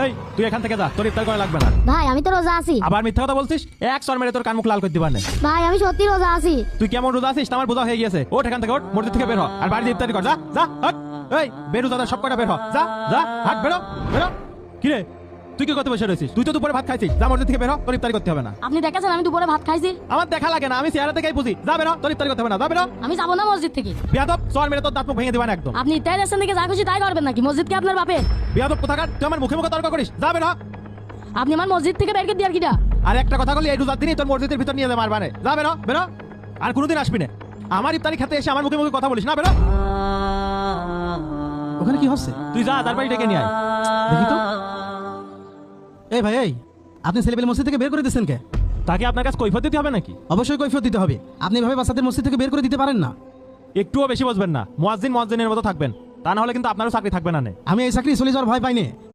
এই তুই এখান থেকে যা তোর ইফতার করা লাগবে না। ভাই আমি তো রোজা আছি। আবার মিথ্যা কথা বলছিস? এক সর মেরে তোর কান মুখ লাল করে দিবার নেই ভাই আমি সত্যি রোজা আছি। তুই কেমন রোজা আছিস? তা আমার বোঝা হয়ে গিয়েছে। ওঠ এখান থেকে ওঠ মসজিদ থেকে বের হ। আর বাড়িতে ইফতারি কর যা যা এই বেরু দাদা সব কটা বের হ। যা যা হাট বেরো বেরো। কি রে তুই কি করতে বসে রয়েছিস তুই তো দুপুরে ভাত খাইছিস যা মসজিদ থেকে বের হ তোর ইফতারি করতে হবে না আপনি দেখেছেন আমি দুপুরে ভাত খাইছি আমার দেখা লাগে না আমি চেহারা থেকেই বুঝি যা বেরো তোর ইফতারি করতে হবে না যা বেরো আমি যাব না মসজিদ থেকে বিয়াদব সর মেরে তোর দাঁত মুখ ভেঙে দিবান একদম আপনি ইত্যাদি রেস্টুরেন্ট থেকে যা খুশি তাই করবেন নাকি মসজিদ কি আপনার বাপে বিয়াদব কোথাকার তুই আমার মুখে মুখে তর্ক করিস যা বেরো আপনি আমার মসজিদ থেকে বের করে দিয়ে কিটা আর একটা কথা বলি এই রোজার দিনই তোর মসজিদের ভিতর নিয়ে যাবে মারবানে যা বেরো বেরো আর কোনোদিন আসবি না আমার ইফতারি খেতে এসে আমার মুখে মুখে কথা বলিস না বেরো ওখানে কি হচ্ছে তুই যা তার বাড়ি ডেকে নিয়ে আয় দেখি তো এই ভাই এই আপনি ছেলেপেলে মসজিদ থেকে বের করে দিচ্ছেন কে? তাকে আপনার কাছে কৈফত দিতে হবে নাকি? অবশ্যই কৈফত দিতে হবে। আপনি এভাবে বাচ্চাদের মসজিদ থেকে বের করে দিতে পারেন না। একটুও বেশি বসবেন না। মোয়াজিন মোয়াজিনের মতো থাকবেন। তা না হলে কিন্তু আপনারও চাকরি থাকবে না আমি এই চাকরি চলে যাওয়ার ভয় পাইনি